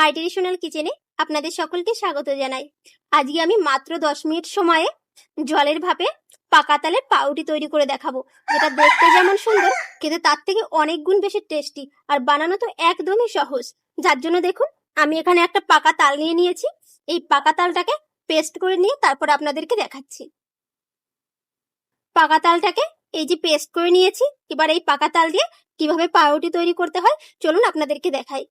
মাই traditional কিচেনে আপনাদের সকলকে স্বাগত জানাই। আজকে আমি মাত্র দশ মিনিট সময়ে জলের ভাপে পাকা তালের পাউরুটি তৈরি করে দেখাবো। যেটা দেখতে যেমন সুন্দর কিন্তু তার থেকে অনেক গুণ বেশি টেস্টি আর বানানো তো একদমই সহজ। যার জন্য দেখুন, আমি এখানে একটা পাকা তাল নিয়ে নিয়েছি। এই পাকা তালটাকে পেস্ট করে নিয়ে তারপর আপনাদেরকে দেখাচ্ছি। পাকা তালটাকে এই যে পেস্ট করে নিয়েছি, এবার এই পাকা তাল দিয়ে কীভাবে পাউরুটি তৈরি করতে হয়, চলুন আপনাদেরকে দেখাই।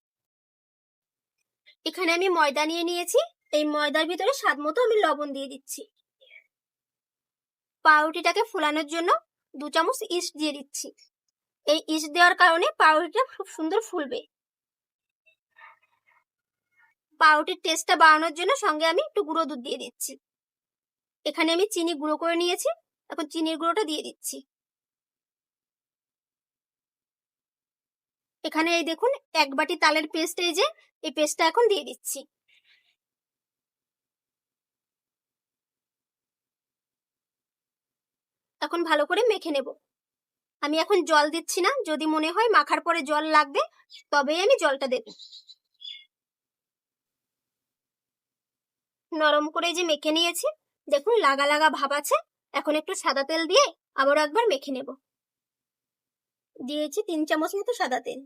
এখানে আমি ময়দা নিয়ে নিয়েছি। এই ময়দার ভিতরে স্বাদ মতো আমি লবণ দিয়ে দিচ্ছি। পাউরুটিটাকে ফোলানোর জন্য দু চামচ ইস্ট দিয়ে দিচ্ছি। এই ইস্ট দেওয়ার কারণে পাউরুটিটা খুব সুন্দর ফুলবে। পাউরুটির টেস্টটা বাড়ানোর জন্য সঙ্গে আমি একটু গুঁড়ো দুধ দিয়ে দিচ্ছি। এখানে আমি চিনি গুঁড়ো করে নিয়েছি। এখন চিনির গুঁড়োটা দিয়ে দিচ্ছি। এখানে এই দেখুন, এক বাটি তালের পেস্ট এই যে, এই পেস্টটা এখন দিয়ে দিচ্ছি। এখন ভালো করে মেখে নেব। আমি এখন জল দিচ্ছি না, যদি মনে হয় মাখার পরে জল লাগবে, তবেই আমি জলটা দেব। নরম করে যে মেখে নিয়েছি, দেখুন লাগা লাগা ভাব আছে, এখন একটু সাদা তেল দিয়ে আবার একবার মেখে নেব। দিয়েছি, তিন চামচ মতো সাদা তেল।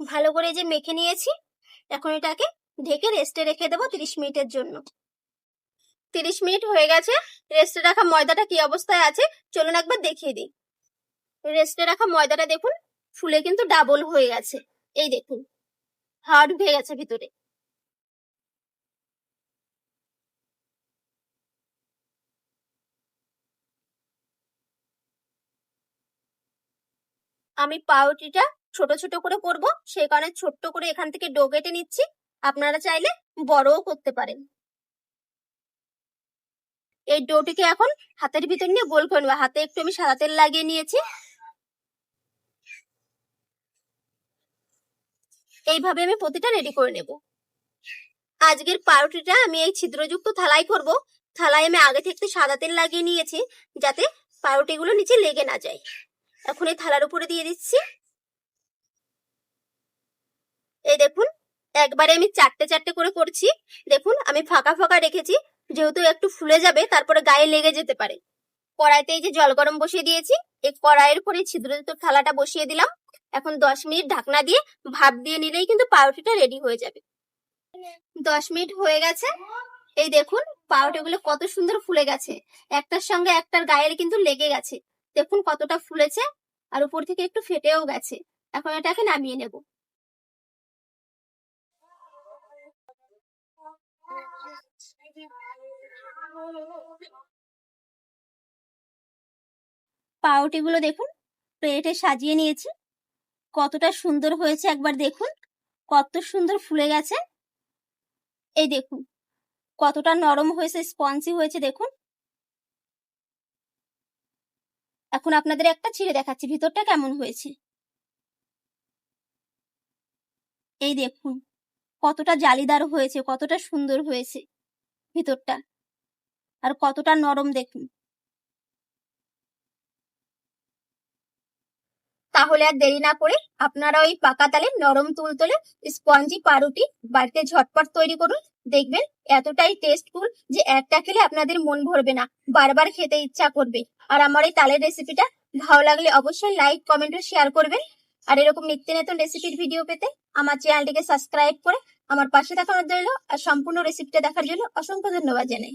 ভালো করে যে মেখে নিয়েছি, এখন এটাকে ঢেকে রেস্টে রেখে দেবো তিরিশ মিনিটের জন্য। তিরিশ মিনিট হয়ে গেছে রেস্টে রাখা ময়দাটা কি অবস্থায় আছে চলুন একবার দেখিয়ে দিই। রেস্টে রাখা ময়দাটা দেখুন, ফুলে কিন্তু ডাবল হয়ে গেছে। এই দেখুন। হার্ড ঢুকে গেছে ভিতরে। আমি পাউরুটিটা ছোট ছোট করে করব সেই কারণে ছোট্ট করে এখান থেকে ডো কেটে নিচ্ছি। আপনারা চাইলে বড়ও করতে পারেন। এই ডোটিকে এখন হাতের ভিতর নিয়ে গোল করে নেব। হাতে একটু আমি সাদা তেল লাগিয়ে নিয়েছি। এইভাবে আমি প্রতিটা রেডি করে নেব। আজকের পাউরুটিটা আমি এই ছিদ্রযুক্ত থালায় করব। থালায় আমি আগে থেকে সাদা তেল লাগিয়ে নিয়েছি যাতে পাউরুটিগুলো নিচে লেগে না যায়। এখন এই থালার উপরে দিয়ে দিচ্ছি। এই দেখুন, একবারে আমি চারটে চারটে করে করছি। দেখুন, আমি ফাঁকা ফাঁকা রেখেছি। যেহেতু একটু ফুলে যাবে, তারপরে গায়ে লেগে যেতে পারে। কড়াইতে এই যে জল গরম বসিয়ে দিয়েছি। এই কড়াইয়ের উপরে ছিদ্র ছিদ্রযুক্ত থালাটা বসিয়ে দিলাম। এখন দশ মিনিট ঢাকনা দিয়ে ভাপ দিয়ে নিলেই কিন্তু পাউরুটিটা রেডি হয়ে যাবে। দশ মিনিট হয়ে গেছে। এই দেখুন, পাউরুটিগুলো কত সুন্দর ফুলে গেছে। একটার সঙ্গে একটার গায়ের কিন্তু লেগে গেছে। দেখুন কতটা ফুলেছে আর উপর থেকে একটু ফেটেও গেছে। এখন এটাকে নামিয়ে নেব। পাউরুটিগুলো দেখুন, প্লেটে সাজিয়ে নিয়েছি। কতটা সুন্দর হয়েছে একবার দেখুন, কত সুন্দর ফুলে গেছে। এই দেখুন, কতটা নরম হয়েছে, স্পঞ্জি হয়েছে দেখুন। এখন আপনাদের একটা ছিঁড়ে দেখাচ্ছি, ভিতরটা কেমন হয়েছে। এই দেখুন, কতটা জালিদার হয়েছে, কতটা সুন্দর হয়েছে ভিতরটা। আর কতটা নরম দেখুন। তাহলে আর দেরি না করে আপনারা ওই পাকা তালে নরম তুল তুলতুলে স্পঞ্জি, পাউরুটি বাড়িতে ঝটপট তৈরি করুন। দেখবেন এতটাই টেস্টফুল যে একটা খেলে আপনাদের মন ভরবে না। বারবার খেতে ইচ্ছা করবে। আর আমার এই তালের রেসিপিটা ভালো লাগলে অবশ্যই লাইক কমেন্ট ও শেয়ার করবেন। আর এরকম নিত্য নতুন রেসিপির ভিডিও পেতে আমার চ্যানেলটিকে সাবস্ক্রাইব করে আমার পাশে দেখানোর জন্য আর সম্পূর্ণ রেসিপিটা দেখার জন্য অসংখ্য ধন্যবাদ জানাই।